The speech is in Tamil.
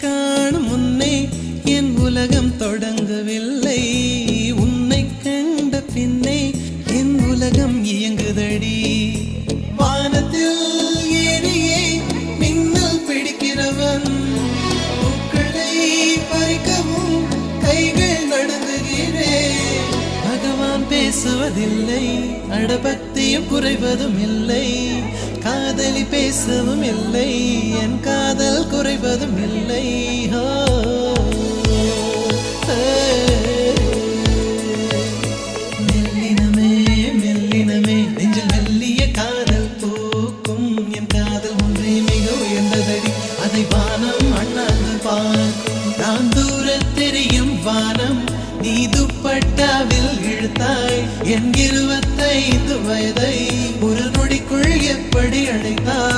காணும் முன்னே என் உலகம் தொடங்கவில்லை. உன்னை கண்ட பின்னே என் உலகம் இயங்குதடி. வானத்தில் ஏறியே மின்னல் பிடிக்கிறவன். பூக்களை பறிக்கவும் கைகள் நடுங்குகிறேன் பகவான் பேசுவதில்லை அடபக்தியும் குறைவதும் இல்லை. காதலி பேசவும் இல்லை. காதல் இல்லை மெல்லினமே மெல்லினமே நெஞ்சில் மெல்லிய காதல் பூக்கும். என் காதல் ஒன்றே மிக உயர்ந்ததடி. அதை வானம் அண்ணாந்து பார்க்கும். நான் தூர தெரியும் வானம் நீ துப்பட்டாவில் இழுத்தாய். என் இருபத்தைந்து வயதை ஒரு நொடிக்குள் எப்படி அழைத்தாய்